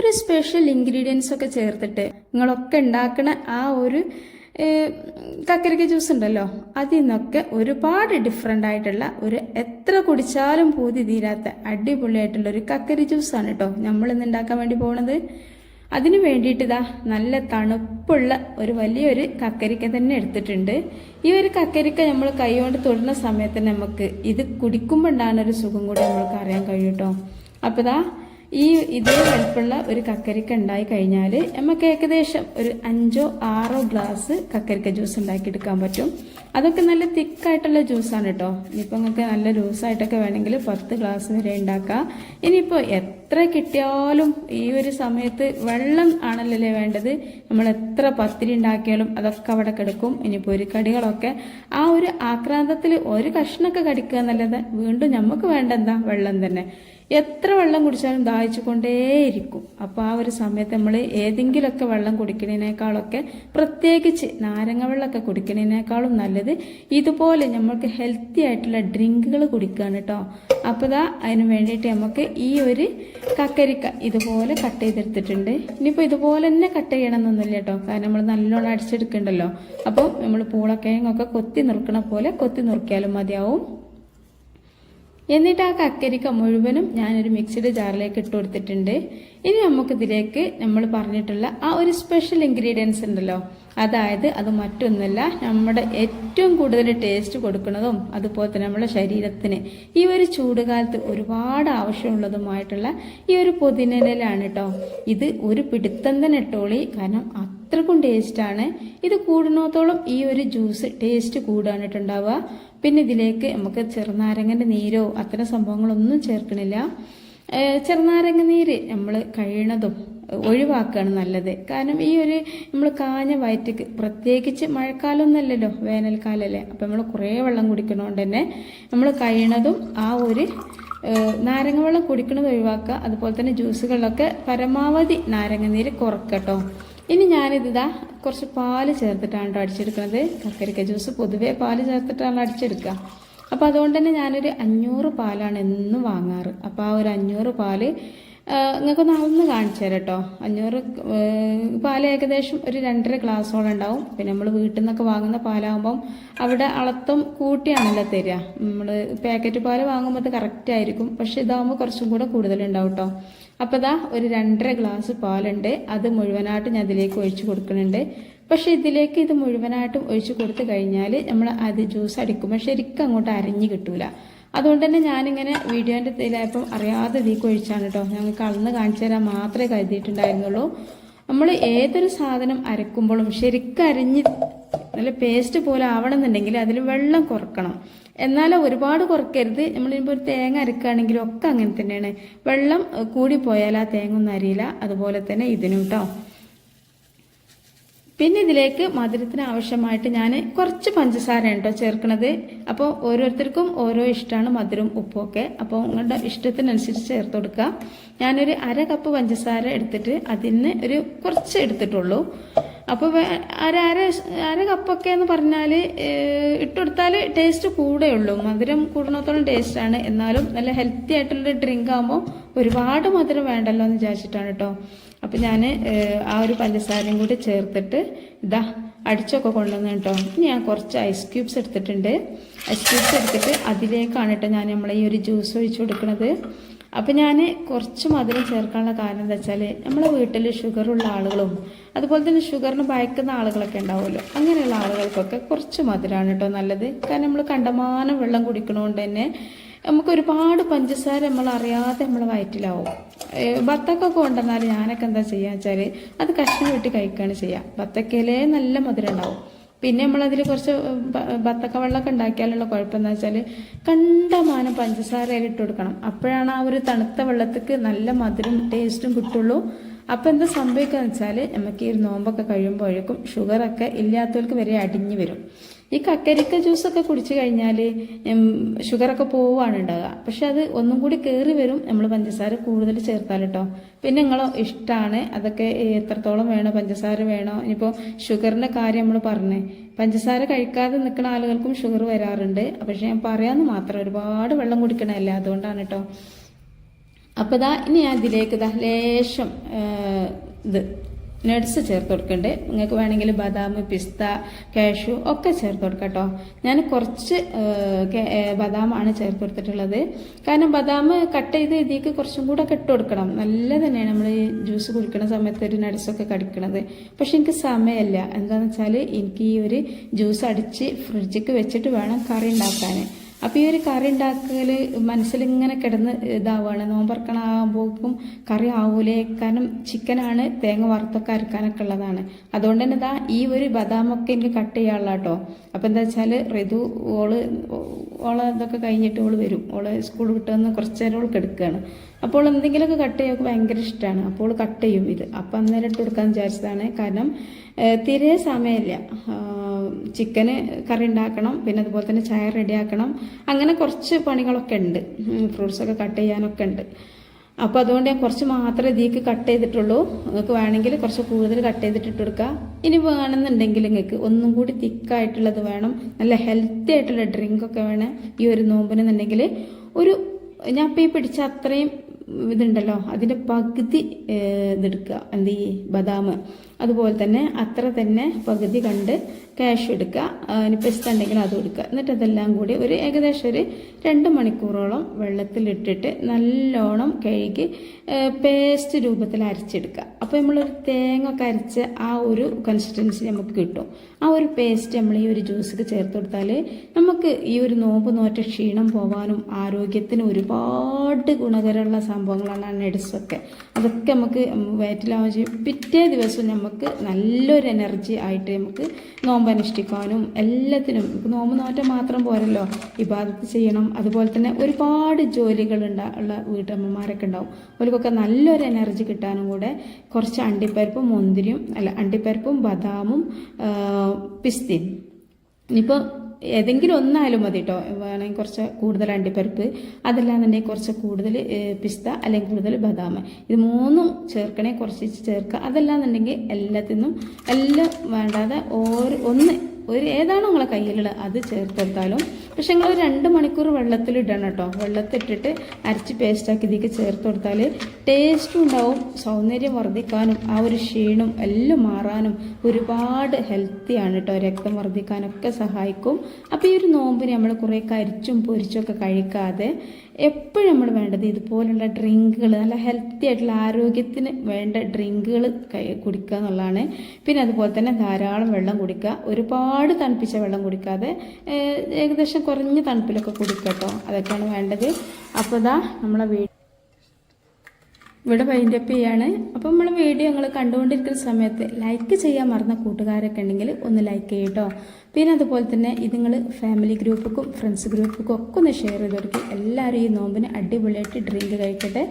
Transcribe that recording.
ഒരു special ingredients ഒക്കെ ചേർത്തിട്ട് നിങ്ങളൊക്കെ ഉണ്ടാക്കുന്ന ആ ഒരു കക്കരക്ക ജ്യൂസ് ഉണ്ടല്ലോ അതിൽ നിന്നൊക്കെ ഒരുപാട് ഡിഫറെന്റ് ആയിട്ടുള്ള ഒരു എത്ര കുടിച്ചാലും പൂതി തീരാത്ത അടിപൊളിയായിട്ടുള്ള ഒരു കക്കരി ജ്യൂസാണ് കേട്ടോ നമ്മൾ ഇന്ന് ഉണ്ടാക്കാൻ വേണ്ടി പോണത്. അതിന് വേണ്ടിയിട്ട് ഇതാ നല്ല തണുപ്പുള്ള ഒരു വലിയൊരു കക്കരിക്ക തന്നെ എടുത്തിട്ടുണ്ട്. ഈ ഒരു കക്കരിക്ക നമ്മൾ കൈകൊണ്ട് തൊടുന്ന സമയത്ത് നമുക്ക് ഇത് കുടിക്കുമ്പോണ്ടാണ് ഒരു സുഖം കൂടി നമ്മൾക്ക് അറിയാൻ കഴിയും കേട്ടോ അപ്പോൾ ഇതാ ഈ ഇതേ വലുപ്പുള്ള ഒരു കക്കരിക്ക ഉണ്ടായി കഴിഞ്ഞാൽ നമുക്ക് ഏകദേശം ഒരു അഞ്ചോ ആറോ ഗ്ലാസ് കക്കരിക്ക ജ്യൂസ് ഉണ്ടാക്കിയെടുക്കാൻ പറ്റും. അതൊക്കെ നല്ല തിക്കായിട്ടുള്ള ജ്യൂസാണ് കേട്ടോ ഇനിയിപ്പോൾ നിങ്ങൾക്ക് നല്ല ലൂസായിട്ടൊക്കെ വേണമെങ്കിൽ പത്ത് ഗ്ലാസ് വരെ ഉണ്ടാക്കാം. ഇനിയിപ്പോൾ എത്ര കിട്ടിയാലും ഈ ഒരു സമയത്ത് വെള്ളം ആണല്ലോ വേണ്ടത്? നമ്മൾ എത്ര പത്തിരി ഉണ്ടാക്കിയാലും അതൊക്കെ അവിടെ കിടക്കും. ഇനിയിപ്പോൾ ഒരു കടികളൊക്കെ. ആ ഒരു ആക്രാന്തത്തിൽ ഒരു കഷ്ണമൊക്കെ കടിക്കുക എന്നല്ലാതെ വീണ്ടും നമുക്ക് വേണ്ട എന്താ? വെള്ളം തന്നെ. എത്ര വെള്ളം കുടിച്ചാലും ദാഹിച്ചു കൊണ്ടേയിരിക്കും അപ്പോൾ ആ ഒരു സമയത്ത് നമ്മൾ ഏതെങ്കിലുമൊക്കെ വെള്ളം കുടിക്കുന്നതിനേക്കാളൊക്കെ പ്രത്യേകിച്ച് നാരങ്ങ വെള്ളമൊക്കെ കുടിക്കുന്നതിനേക്കാളും നല്ലത് ഇതുപോലെ നമ്മൾക്ക് ഹെൽത്തി ആയിട്ടുള്ള ഡ്രിങ്കുകൾ കുടിക്കുകയാണ് കേട്ടോ അപ്പോൾ ഇതാ അതിന് വേണ്ടിയിട്ട് നമുക്ക് ഈ ഒരു കക്കരിക്ക ഇതുപോലെ കട്ട് ചെയ്തെടുത്തിട്ടുണ്ട്. ഇനിയിപ്പോൾ ഇതുപോലെ തന്നെ കട്ട് ചെയ്യണമെന്നൊന്നുമില്ല കേട്ടോ കാരണം നമ്മൾ നല്ലോണം അടിച്ചെടുക്കണ്ടല്ലോ. അപ്പോൾ നമ്മൾ പൂളക്കിഴങ്ങൊക്കെ കൊത്തി നുറുക്കണ പോലെ കൊത്തി നുറുക്കിയാലും മതിയാവും. എന്നിട്ട് ആ കക്കരിക്ക മുഴുവനും ഞാനൊരു മിക്സഡ് ജാറിലേക്ക് ഇട്ട് കൊടുത്തിട്ടുണ്ട്. ഇനി നമുക്കിതിലേക്ക് നമ്മൾ പറഞ്ഞിട്ടുള്ള ആ ഒരു സ്പെഷ്യൽ ഇൻഗ്രീഡിയൻസ് ഉണ്ടല്ലോ. അതായത് അത് മറ്റൊന്നുമല്ല നമ്മുടെ ഏറ്റവും കൂടുതൽ ടേസ്റ്റ് കൊടുക്കുന്നതും അതുപോലെ തന്നെ നമ്മുടെ ശരീരത്തിന് ഈ ഒരു ചൂടുകാലത്ത് ഒരുപാട് ആവശ്യമുള്ളതുമായിട്ടുള്ള ഈ ഒരു പൊതിനിലാണ് കേട്ടോ ഇത് ഒരു പിടുത്തം തന്നെ ഇട്ടോളി. കാരണം അത്രക്കും ടേസ്റ്റാണ് ഇത് കൂടുന്നതോളം ഈ ഒരു ജ്യൂസ് ടേസ്റ്റ് കൂടാണ് ട്ടോ ഉണ്ടാവുക പിന്നെ ഇതിലേക്ക് നമുക്ക് ചെറുനാരങ്ങന്റെ നീരോ അത്തരം സംഭവങ്ങളൊന്നും ചേർക്കണില്ല. ചെറുനാരങ്ങ നീര് നമ്മൾ കഴിയണതും ഒഴിവാക്കുകയാണ് നല്ലത്. കാരണം ഈ ഒരു നമ്മൾ കാഞ്ഞ വയറ്റിക്ക് പ്രത്യേകിച്ച് മഴക്കാലമൊന്നുമല്ലല്ലോ വേനൽക്കാലമല്ലേ അപ്പം നമ്മൾ കുറേ വെള്ളം കുടിക്കണോണ്ട് തന്നെ നമ്മൾ കഴിയണതും ആ ഒരു നാരങ്ങ വെള്ളം കുടിക്കണത് ഒഴിവാക്കുക. അതുപോലെ തന്നെ ജ്യൂസുകളിലൊക്കെ പരമാവധി നാരങ്ങ നീര് കുറക്കട്ടോ. ഇനി ഞാനിതാ കുറച്ച് പാൽ ചേർത്തിട്ടാണ് കേട്ടോ അടിച്ചെടുക്കുന്നത് കക്കരിക്ക ജ്യൂസ് പൊതുവേ പാൽ ചേർത്തിട്ടാണ് അടിച്ചെടുക്കുക. അപ്പോൾ അതുകൊണ്ട് തന്നെ ഞാനൊരു അഞ്ഞൂറ് പാലാണ് എന്നും വാങ്ങാറ്. അപ്പോൾ ആ ഒരു അഞ്ഞൂറ് പാൽ നിങ്ങൾക്കൊന്ന് അളന്ന് കാണിച്ചു തരാം കേട്ടോ. അഞ്ഞൂറ് പാൽ ഏകദേശം ഒരു രണ്ടര ഗ്ലാസ്സോളം ഉണ്ടാവും. പിന്നെ നമ്മൾ വീട്ടിൽ നിന്നൊക്കെ വാങ്ങുന്ന പാലാകുമ്പം അവിടെ അളത്തം കൂട്ടിയാണല്ലോ തരിക. നമ്മൾ പാക്കറ്റ് പാൽ വാങ്ങുമ്പോൾ അത് കറക്റ്റ് ആയിരിക്കും. പക്ഷെ ഇതാകുമ്പോൾ കുറച്ചും കൂടെ കൂടുതലുണ്ടാവും കേട്ടോ. അപ്പോൾ ഇതാ ഒരു രണ്ടര ഗ്ലാസ് പാലുണ്ട്. അത് മുഴുവനായിട്ട് ഞാൻ അതിലേക്ക് ഒഴിച്ചു കൊടുക്കുന്നുണ്ട്. പക്ഷേ ഇതിലേക്ക് ഇത് മുഴുവനായിട്ടും ഒഴിച്ചു കൊടുത്തു കഴിഞ്ഞാൽ നമ്മൾ അത് ജ്യൂസ് അടിക്കുമ്പോൾ ശരിക്കും അങ്ങോട്ട് അരിഞ്ഞ് കിട്ടൂല. അതുകൊണ്ട് തന്നെ ഞാനിങ്ങനെ വീഡിയോന്റെ ഇതിലായപ്പം അറിയാതെ ഇതിലേക്ക് ഒഴിച്ചാണ് കേട്ടോ ഞങ്ങൾക്ക് അളന്ന് കാണിച്ചു തരാൻ മാത്രമേ കരുതിയിട്ടുണ്ടായിരുന്നുള്ളൂ. നമ്മൾ ഏതൊരു സാധനം അരക്കുമ്പോഴും ശരിക്കും അരിഞ്ഞ് നല്ല പേസ്റ്റ് പോലെ ആവണമെന്നുണ്ടെങ്കിൽ അതിൽ വെള്ളം കുറക്കണം. എന്നാൽ ഒരുപാട് കുറക്കരുത് നമ്മളിപ്പോൾ ഒരു തേങ്ങ അരക്കുകയാണെങ്കിലും ഒക്കെ അങ്ങനെ തന്നെയാണ്. വെള്ളം കൂടിപ്പോയാൽ ആ തേങ്ങ ഒന്നും അരിയില്ല. അതുപോലെ തന്നെ ഇതിനും കേട്ടോ പിന്നെ ഇതിലേക്ക് മധുരത്തിന് ആവശ്യമായിട്ട് ഞാൻ കുറച്ച് പഞ്ചസാര കേട്ടോ ചേർക്കണത്? അപ്പോൾ ഓരോരുത്തർക്കും ഓരോ ഇഷ്ടമാണ് മധുരം ഉപ്പൊക്കെ. അപ്പോൾ നിങ്ങളുടെ ഇഷ്ടത്തിനനുസരിച്ച് ചേർത്ത് കൊടുക്കുക. ഞാനൊരു അര കപ്പ് പഞ്ചസാര എടുത്തിട്ട് അതിന് ഒരു കുറച്ച് എടുത്തിട്ടുള്ളൂ. അപ്പോൾ അര അര അര കപ്പൊക്കെ എന്ന് പറഞ്ഞാൽ ഇട്ടുകൊടുത്താൽ ടേസ്റ്റ് കൂടെ ഉള്ളൂ. മധുരം കൂടുന്നത്തോളം ടേസ്റ്റാണ് എന്നാലും നല്ല ഹെൽത്തി ആയിട്ടുള്ള ഡ്രിങ്ക് ആകുമ്പോൾ ഒരുപാട് മധുരം വേണ്ടല്ലോ എന്ന് വിചാരിച്ചിട്ടാണ് കേട്ടോ അപ്പം ഞാൻ ആ ഒരു പഞ്ചസാരയും കൂടി ചേർത്തിട്ട് ഇതാ അടിച്ചൊക്കെ കൊണ്ടുവന്ന് കേട്ടോ. ഞാൻ കുറച്ച് ഐസ് ക്യൂബ്സ് എടുത്തിട്ടുണ്ട്. ഐസ് ക്യൂബ്സ് എടുത്തിട്ട് അതിലേക്കാണ് കേട്ടോ ഞാൻ നമ്മളെ ഈ ഒരു ജ്യൂസ് ഒഴിച്ചു കൊടുക്കുന്നത് അപ്പം ഞാൻ കുറച്ച് മധുരം ചേർക്കാനുള്ള കാരണം എന്താ വെച്ചാൽ നമ്മളെ വീട്ടിൽ ഷുഗറുള്ള ആളുകളും അതുപോലെ തന്നെ ഷുഗറിന് ഭയക്കുന്ന ആളുകളൊക്കെ ഉണ്ടാവുമല്ലോ. അങ്ങനെയുള്ള ആളുകൾക്കൊക്കെ കുറച്ച് മധുരമാണ് കേട്ടോ നല്ലത്. കാരണം നമ്മൾ കണ്ടമാനം വെള്ളം കുടിക്കണോണ്ട് തന്നെ നമുക്ക് ഒരുപാട് പഞ്ചസാര നമ്മൾ അറിയാതെ നമ്മൾ വയറ്റിലാവും. ബത്തക്കൊക്കെ കൊണ്ടുവന്നാൽ ഞാനൊക്കെ എന്താ ചെയ്യുക വെച്ചാൽ അത് കഷ്ണം വെട്ടി കഴിക്കുകയാണ് ചെയ്യുക ബത്തക്കയിലേ നല്ല മധുരം ഉണ്ടാവും. പിന്നെ നമ്മളതിൽ കുറച്ച് ബത്തക്ക വെള്ളമൊക്കെ ഉണ്ടാക്കിയാലുള്ള കുഴപ്പം എന്താ വെച്ചാൽ കണ്ടമാനം പഞ്ചസാര ഇട്ട് കൊടുക്കണം. അപ്പോഴാണ് ആ ഒരു തണുത്ത വെള്ളത്തിക്ക് നല്ല മധുരം ടേസ്റ്റും കിട്ടുള്ളൂ. അപ്പോൾ എന്താ സംഭവിക്കുക വെച്ചാൽ നമുക്ക് ഈ നോമ്പൊക്കെ കഴിയുമ്പോഴേക്കും ഷുഗറൊക്കെ ഇല്ലാത്തവർക്ക് വരെ അടിഞ്ഞു വരും. ഈ കക്കരിക്ക ജ്യൂസൊക്കെ കുടിച്ചു കഴിഞ്ഞാൽ ഷുഗറൊക്കെ പോവാണ് ഉണ്ടാകുക പക്ഷെ അത് ഒന്നും കൂടി കയറി വരും നമ്മൾ പഞ്ചസാര കൂടുതൽ ചേർത്താൽ കേട്ടോ പിന്നെ നിങ്ങളോ ഇഷ്ടമാണ് അതൊക്കെ എത്രത്തോളം വേണോ പഞ്ചസാര വേണോ. ഇനിയിപ്പോൾ ഷുഗറിന്റെ കാര്യം നമ്മൾ പറഞ്ഞേ. പഞ്ചസാര കഴിക്കാതെ നിൽക്കുന്ന ആളുകൾക്കും ഷുഗർ വരാറുണ്ട്. പക്ഷെ ഞാൻ പറയാമെന്ന് മാത്രം ഒരുപാട് വെള്ളം കുടിക്കണമല്ലേ അതുകൊണ്ടാണ് കേട്ടോ അപ്പോൾ ഇതാ ഇനി ഞാൻ ഇതിലേക്ക് ഇതാ ലേശം ഇത്. നട്സ് ചേർത്ത് കൊടുക്കണ്ടേ. നിങ്ങൾക്ക് വേണമെങ്കിൽ ബദാം പിസ്ത കാഷു ഒക്കെ ചേർത്ത് കൊടുക്കാം കേട്ടോ. ഞാൻ കുറച്ച് ബദാമാണ് ചേർത്ത് കൊടുത്തിട്ടുള്ളത്. കാരണം ബദാം കട്ട് ചെയ്ത് ഇതിലേക്ക് കുറച്ചും കൂടെ ഒക്കെ ഇട്ട് കൊടുക്കണം. നല്ല തന്നെയാണ് നമ്മൾ ജ്യൂസ് കുടിക്കുന്ന സമയത്ത് ഒരു നട്സൊക്കെ കടിക്കണത്. പക്ഷെ എനിക്ക് സമയമല്ല. എന്താണെന്ന് വെച്ചാൽ എനിക്ക് ഈ ഒരു ജ്യൂസ് അടിച്ച് ഫ്രിഡ്ജിക്ക് വെച്ചിട്ട് വേണം കറി ഉണ്ടാക്കാൻ അപ്പോൾ ഈ ഒരു കറി ഉണ്ടാക്കൽ മനസ്സിലിങ്ങനെ കിടന്ന് ഇതാവുകയാണ് നോമ്പറക്കണാകുമ്പോഴേക്കും കറി ആവൂലേ. കാരണം ചിക്കനാണ് തേങ്ങ വറുത്തൊക്കെ അരക്കാനൊക്കെ ഉള്ളതാണ്. അതുകൊണ്ട് തന്നെ ഇതാ ഈ ഒരു ബദാമൊക്കെ എനിക്ക് കട്ട് ചെയ്യാനുള്ള കേട്ടോ അപ്പോൾ എന്താ വെച്ചാൽ ഋതു ഓൾ ഓളെ ഇതൊക്കെ കഴിഞ്ഞിട്ട് ഓൾ വരും. ഓൾ സ്കൂൾ വിട്ട് വന്ന് കുറച്ച് നേരം ഓൾ കിടക്കുകയാണ് അപ്പോൾ എന്തെങ്കിലുമൊക്കെ കട്ട് ചെയ്യാൻ ഭയങ്കര ഇഷ്ടമാണ്. അപ്പോൾ കട്ട് ചെയ്യും ഇത്. അപ്പം അന്നേരം ഇട്ട് കൊടുക്കാൻ വിചാരിച്ചതാണ്. കാരണം തീരെ സമയമില്ല. ചിക്കന് കറി ഉണ്ടാക്കണം. പിന്നെ അതുപോലെ തന്നെ ചായ റെഡിയാക്കണം. അങ്ങനെ കുറച്ച് പണികളൊക്കെ ഉണ്ട്. ഫ്രൂട്ട്സൊക്കെ കട്ട് ചെയ്യാനൊക്കെ ഉണ്ട്. അപ്പോൾ അതുകൊണ്ട് ഞാൻ കുറച്ച് മാത്രമേ ഇതിക്ക് കട്ട് ചെയ്തിട്ടുള്ളൂ. നിങ്ങൾക്ക് വേണമെങ്കിൽ കുറച്ച് കൂടുതൽ കട്ട് ചെയ്തിട്ടിട്ട് കൊടുക്കുക ഇനി വേണമെന്നുണ്ടെങ്കിൽ നിങ്ങൾക്ക് ഒന്നും കൂടി തിക്കായിട്ടുള്ളത് വേണം. നല്ല ഹെൽത്തി ആയിട്ടുള്ള ഡ്രിങ്ക് ഒക്കെ വേണം ഈ ഒരു നോമ്പിനെന്നുണ്ടെങ്കിൽ. ഒരു ഞാൻ ഇപ്പോൾ ഈ പിടിച്ച അത്രയും ഇതുണ്ടല്ലോ അതിന്റെ പകുതി ഇതെടുക്കുക എന്ത് ഈ ബദാം. അതുപോലെ തന്നെ അത്ര തന്നെ പകുതി കണ്ട് ക്യാഷ് എടുക്കുക. ഇനി പെസ്റ്റ് അതും എടുക്കുക. എന്നിട്ട് അതെല്ലാം കൂടി ഒരു ഏകദേശം ഒരു രണ്ട് മണിക്കൂറോളം വെള്ളത്തിലിട്ടിട്ട് നല്ലോണം കഴുകി പേസ്റ്റ് രൂപത്തിൽ അരച്ചെടുക്കുക. അപ്പോൾ നമ്മളൊരു തേങ്ങ ഒക്കെ അരച്ച് ആ ഒരു കൺസിസ്റ്റൻസി നമുക്ക് കിട്ടും. ആ ഒരു പേസ്റ്റ് നമ്മൾ ഈ ഒരു ജ്യൂസ് ചേർത്ത് കൊടുത്താൽ നമുക്ക് ഈ ഒരു നോമ്പ് നോറ്റ ക്ഷീണം പോകാനും ആരോഗ്യത്തിന് ഒരുപാട് ഗുണകരമുള്ള സംഭവങ്ങളാണ് നട്സൊക്കെ അതൊക്കെ നമുക്ക് വയറ്റിലാവുകയും പിറ്റേ ദിവസം നമുക്ക് നല്ലൊരു എനർജി ആയിട്ട് നമുക്ക് നോമ്പ് അനുഷ്ഠിക്കാനും എല്ലാത്തിനും നോമ്പ് നോറ്റം മാത്രം പോരല്ലോ. ഇബാദത്ത് ചെയ്യണം. അതുപോലെ തന്നെ ഒരുപാട് ജോലികൾ ഉള്ള വീട്ടമ്മമാരൊക്കെ ഉണ്ടാവും. അവർക്കൊക്കെ നല്ലൊരു എനർജി കിട്ടാനും കൂടെ കുറച്ച് അണ്ടിപ്പരിപ്പും മുന്തിരിയും അല്ല അണ്ടിപ്പരിപ്പും ബദാമും പിസ്തയും. ഇനിയിപ്പോൾ ഏതെങ്കിലും ഒന്നായാലും മതി കേട്ടോ വേണമെങ്കിൽ കുറച്ച് കൂടുതൽ അണ്ടിപ്പരിപ്പ് അതല്ലാന്നുണ്ടെങ്കിൽ കുറച്ച് കൂടുതൽ പിസ്ത അല്ലെങ്കിൽ കൂടുതൽ ബദാം ഇത് മൂന്നും ചേർക്കണേ കുറച്ച് ചേർക്കുക അതല്ലാന്നുണ്ടെങ്കിൽ എല്ലാത്തിനും എല്ലാം വേണ്ടാതെ ഓരോ ഒന്ന് ഒരു ഏതാണോ നിങ്ങളെ കയ്യിലുള്ളത് അത് ചേർത്തെടുത്താലും പക്ഷെ നിങ്ങൾ രണ്ട് മണിക്കൂർ വെള്ളത്തിൽ ഇടണം കേട്ടോ. വെള്ളത്തിട്ടിട്ട് അരച്ച് പേസ്റ്റാക്കി ഇതിലേക്ക് ചേർത്ത് കൊടുത്താൽ ടേസ്റ്റും ഉണ്ടാവും സൗന്ദര്യം വർദ്ധിക്കാനും ആ ഒരു ക്ഷീണം എല്ലാം മാറാനും ഒരുപാട് ഹെൽത്തിയാണ് കേട്ടോ. രക്തം വർദ്ധിക്കാനൊക്കെ സഹായിക്കും. അപ്പോൾ ഈ ഒരു നോമ്പിന് നമ്മൾ കുറേ കരിച്ചും പൊരിച്ചും ഒക്കെ കഴിക്കാതെ എപ്പോഴും നമ്മൾ വേണ്ടത് ഇതുപോലുള്ള ഡ്രിങ്കുകൾ നല്ല ഹെൽത്തി ആയിട്ടുള്ള ആരോഗ്യത്തിന് വേണ്ട ഡ്രിങ്കുകൾ കുടിക്കുക എന്നുള്ളതാണ്. പിന്നെ അതുപോലെ തന്നെ ധാരാളം വെള്ളം കുടിക്കുക. ഒരുപാട് തണുപ്പിച്ച വെള്ളം കുടിക്കാതെ ഏകദേശം കുറഞ്ഞ തണുപ്പിലൊക്കെ കുടിക്കട്ടോ. കേട്ടോ അതൊക്കെയാണ് വേണ്ടത്. അപ്പോൾ ഇതാ നമ്മളെ വീട് ഇവിടെ വൈൻഡപ്പ് ചെയ്യാണ്. അപ്പോൾ നമ്മളെ വീഡിയോ നിങ്ങൾ കണ്ടുകൊണ്ടിരിക്കുന്ന സമയത്ത് ലൈക്ക് ചെയ്യാൻ മറന്ന കൂട്ടുകാരൊക്കെ ഉണ്ടെങ്കിൽ ഒന്ന് ലൈക്ക് ചെയ്യട്ടോ. പിന്നെ അതുപോലെ തന്നെ ഇത് നിങ്ങൾ ഫാമിലി ഗ്രൂപ്പുക്കും ഫ്രണ്ട്സ് ഗ്രൂപ്പുക്കും ഒക്കെ ഒന്ന് ഷെയർ ചെയ്ത് കൊടുക്കും. എല്ലാവരും ഈ നോമ്പിന് അടിപൊളിയായിട്ട് ഡ്രിങ്ക് കഴിക്കട്ടെ.